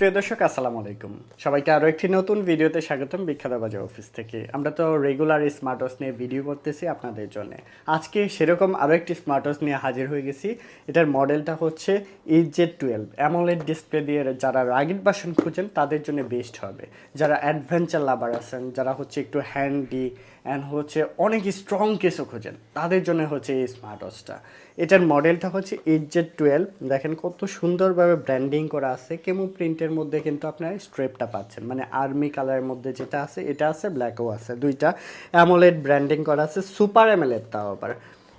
সুপ্রিয় দর্শক, আসসালামু আলাইকুম। সবাইকে আরও একটি নতুন ভিডিওতে স্বাগতম বিখ্যাত বাজার অফিস থেকে। আমরা তো রেগুলার স্মার্ট ওয়াচ নিয়ে ভিডিও করতেছি আপনাদের জন্য। আজকে সেরকম আরও একটি স্মার্ট ওয়াচ নিয়ে হাজির হয়ে গেছি। এটার মডেলটা হচ্ছে ইজেড টুয়েলভ অ্যামোলেড ডিসপ্লে দিয়ে যারা রাগিড বাসন খুঁজেন, তাদের জন্য বেস্ট হবে। যারা অ্যাডভেঞ্চার লাভার আছেন, যারা হচ্ছে একটু হ্যান্ডি অ্যান্ড হচ্ছে অনেক স্ট্রং কেসও খোঁজেন। তাদের জন্য হচ্ছে এই স্মার্ট ওয়াচটা এটার মডেলটা হচ্ছে এইট জেড টুয়েলভ দেখেন কত সুন্দরভাবে ব্র্যান্ডিং করা আছে। কেমো প্রিন্টের মধ্যে কিন্তু আপনার স্ট্রেপটা পাচ্ছেন। মানে আর্মি কালারের মধ্যে যেটা আছে, এটা আছে ব্ল্যাকও আছে দুইটা। অ্যামোলেড ব্র্যান্ডিং করা আছে সুপার অ্যামোলেড তাও আবার।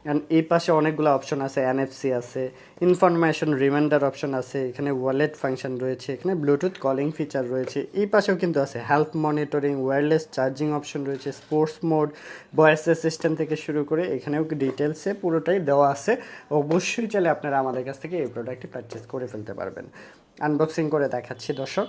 অ্যান্ড এই পাশে অনেকগুলো অপশন আছে এনএফসি আছে ইনফরমেশন রিমাইন্ডার অপশন আছে, এখানে ওয়ালেট ফাংশন রয়েছে, এখানে ব্লুটুথ কলিং ফিচার রয়েছে, এই পাশেও কিন্তু আছে health monitoring wireless charging option রয়েছে স্পোর্টস মোড ভয়েস অ্যাসিস্ট্যান্ট থেকে শুরু করে এখানেও ডিটেলসে পুরোটাই দেওয়া আছে, অবশ্যই চাইলে আপনারা আমাদের কাছ থেকে এই প্রোডাক্টটি পারচেস করে ফেলতে পারবেন। আনবক্সিং করে দেখাচ্ছি দর্শক।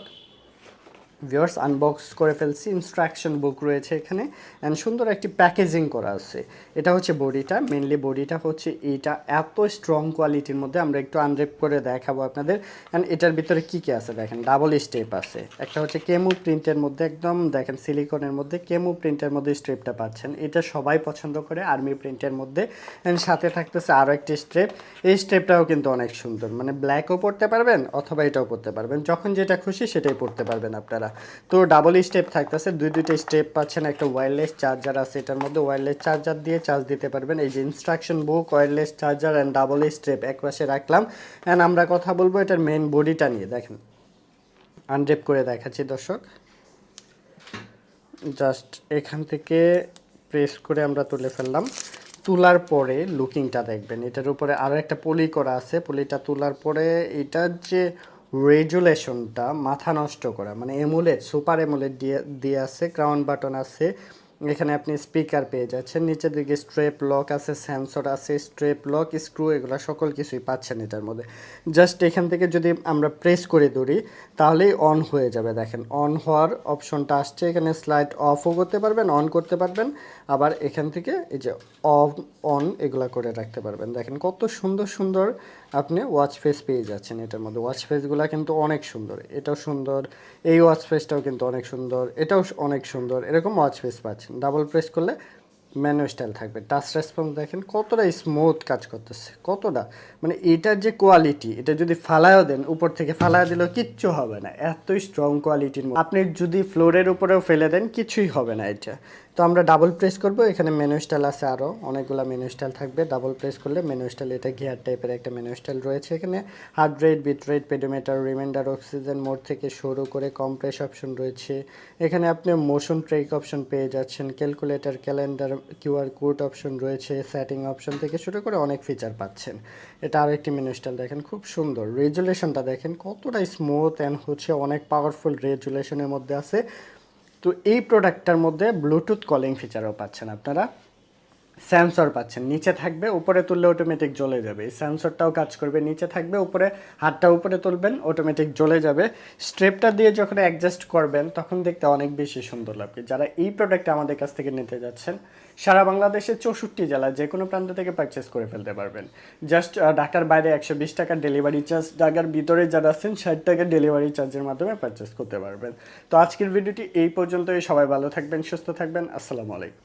ভিওর্স আনবক্স করে ফেলছি ইনস্ট্রাকশন বুক রয়েছে এখানে অ্যান্ড সুন্দর একটি প্যাকেজিং করা আছে। এটা হচ্ছে বডিটা মেনলি বডিটা হচ্ছে এইটা, এত স্ট্রং কোয়ালিটির মধ্যে আমরা একটু আনরেপ করে দেখাবো আপনাদের। অ্যান্ড এটার ভিতরে কী কী আছে দেখেন ডাবল স্টেপ আছে। একটা হচ্ছে কেমু প্রিন্টের মধ্যে, একদম দেখেন সিলিকনের মধ্যে কেমু প্রিন্টের মধ্যে স্ট্রেপটা পাচ্ছেন। এটা সবাই পছন্দ করে আর্মি প্রিন্টের মধ্যে। অ্যান্ড সাথে থাকতেছে আরও একটি স্ট্রেপ এই স্ট্রেপটাও কিন্তু অনেক সুন্দর মানে ব্ল্যাকও পড়তে পারবেন, অথবা এটাও পড়তে পারবেন। যখন যেটা খুশি সেটাই পড়তে পারবেন আপনারা। তো ডাবল স্টেপ থাকতেছে, দুই দুইটা স্টেপ পাচ্ছেন একটা ওয়্যারলেস চার্জার আছে, এটার মধ্যে ওয়্যারলেস চার্জার দিয়ে চার্জ দিতে পারবেন। এই যে instruction book wireless charger and double step এক পাশে রাখলাম। অ্যান্ড আমরা কথা বলব এটার মেন বডিটা নিয়ে, দেখেন। আনডেপ করে দেখাচ্ছি, দর্শক। জাস্ট এখান থেকে প্রেস করে আমরা তুলে ফেললাম। তোলার পরে লুকিংটা দেখবেন। এটার উপরে আরও একটা পলি করা আছে। পলিটা তোলার পরে এটার যে রেজুলেশনটা মাথা নষ্ট করা মানে এমুলেট সুপার এমুলেট দিয়ে দিয়ে আছে ক্রাউন বাটন আছে এখানে আপনি স্পিকার পেয়ে যাচ্ছেন। নিচের দিকে স্ট্রেপ লক আছে সেন্সর আছে স্ট্রেপ লক স্ক্রু এগুলো সকল কিছুই পাচ্ছেন এটার মধ্যে। জাস্ট এখান থেকে যদি আমরা প্রেস করে ধরি, তাহলেই অন হয়ে যাবে। দেখেন অন হওয়ার অপশনটা আসছে। এখানে স্লাইড অফও করতে পারবেন অন করতে পারবেন। আবার এখান থেকে এই যে অফ অন এগুলো করে রাখতে পারবেন। দেখেন, কত সুন্দর সুন্দর আপনি ওয়াচ ফেস পেয়ে যাচ্ছেন এটার মধ্যে। ওয়াচ ফেসগুলো কিন্তু অনেক সুন্দর। এটাও সুন্দর। এই ওয়াচ ফেসটাও কিন্তু অনেক সুন্দর। এটাও অনেক সুন্দর। এরকম ওয়াচ ফেস পাচ্ছেন। ডাবল প্রেস করলে ম্যানুয়াল স্টাইল থাকবে। টাচ রেসপন্স দেখেন কতটা স্মুথ কাজ করতেছে, কতটা। মানে এটার যে কোয়ালিটি এটা যদি ফালায়ও দেন, উপর থেকে ফালায় দিলেও কিচ্ছু হবে না। এতই স্ট্রং কোয়ালিটির আপনি যদি ফ্লোরের উপরেও ফেলে দেন, কিছুই হবে না এটা। তো আমরা ডাবল প্রেস করব। এখানে মেনু স্টাইল আছে আরও অনেকগুলো মেনু স্টাইল থাকবে। ডাবল প্রেস করলে মেনু স্টাইল এটা গিয়ার টাইপের একটা মেনু স্টাইল রয়েছে এখানে। Heart rate beat rate pedometer reminder oxygen mode থেকে শুরু করে কম্প্রেস অপশন রয়েছে। এখানে আপনি মোশন ট্রেক অপশন পেয়ে যাচ্ছেন। Calculator calendar QR code option রয়েছে। সেটিং অপশন থেকে শুরু করে অনেক ফিচার পাচ্ছেন। এটা আর একটি মেনু স্টাইল দেখেন। খুব সুন্দর। রেজুলেশনটা দেখেন কতটা স্মুথ অ্যান্ড হচ্ছে অনেক পাওয়ারফুল রেজুলেশনের মধ্যে আছে। তো এই প্রোডাক্টটার মধ্যে ব্লুটুথ কলিং ফিচারও পাচ্ছেন আপনারা। সেন্সর পাচ্ছেন, নিচে থাকবে, উপরে তুললে অটোমেটিক জ্বলে যাবে। সেন্সরটাও কাজ করবে, নিচে থাকবে, উপরে হাতটা উপরে তুলবেন অটোমেটিক জ্বলে যাবে। স্ট্রেপটা দিয়ে যখন অ্যাডজাস্ট করবেন, তখন দেখতে অনেক বেশি সুন্দর লাগবে। যারা এই প্রোডাক্টটা আমাদের কাছ থেকে নিতে যাচ্ছেন সারা বাংলাদেশের চৌষট্টি জেলায় যে কোনো প্রান্ত থেকে পারচেস করে ফেলতে পারবেন। জাস্ট ঢাকার বাইরে একশো বিশ টাকার ডেলিভারি চার্জ ঢাকার ভিতরে যারা আছেন, ষাট টাকার ডেলিভারি চার্জের মাধ্যমে পারচেস করতে পারবেন। তো আজকের ভিডিওটি এই পর্যন্তই। সবাই ভালো থাকবেন, সুস্থ থাকবেন। আসসালামু আলাইকুম।